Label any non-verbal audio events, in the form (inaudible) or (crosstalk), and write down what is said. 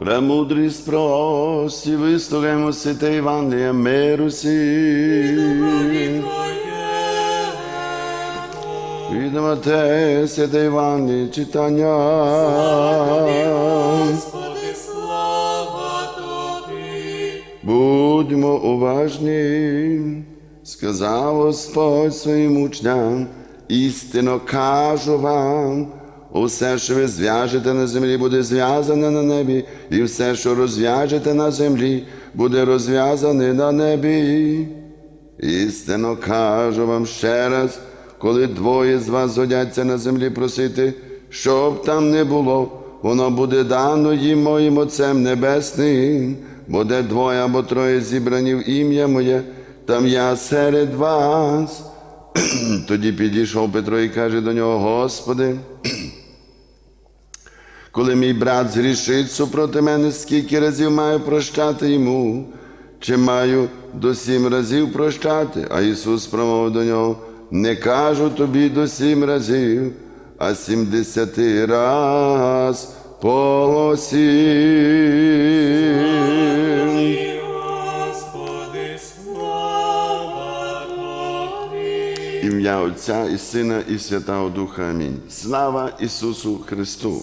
Премудрість прості, вислухаймо святе Євангеліє миру всім. Від Матея, святе Євангеліє, читання. Господи, слава Тобі. Будьмо уважні, сказав Господь своїм учням, істинно кажу вам, усе, що ви зв'яжете на землі, буде зв'язане на небі, і все, що розв'яжете на землі, буде розв'язане на небі. Істинно кажу вам ще раз, коли двоє з вас згодяться на землі просити, щоб там не було, воно буде дано їм моїм Отцем Небесним, бо де двоє або троє зібрані в ім'я моє, там я серед вас. (clears throat) Тоді підійшов Петро і каже до нього, Господи, коли мій брат згрішить супроти мене, скільки разів маю прощати йому, чи маю до сім разів прощати? А Ісус промовив до нього, не кажу тобі до сім разів, а сімдесяти раз по сім. Ім'я Отця і Сина, і Святого Духа. Амінь. Слава Ісусу Христу!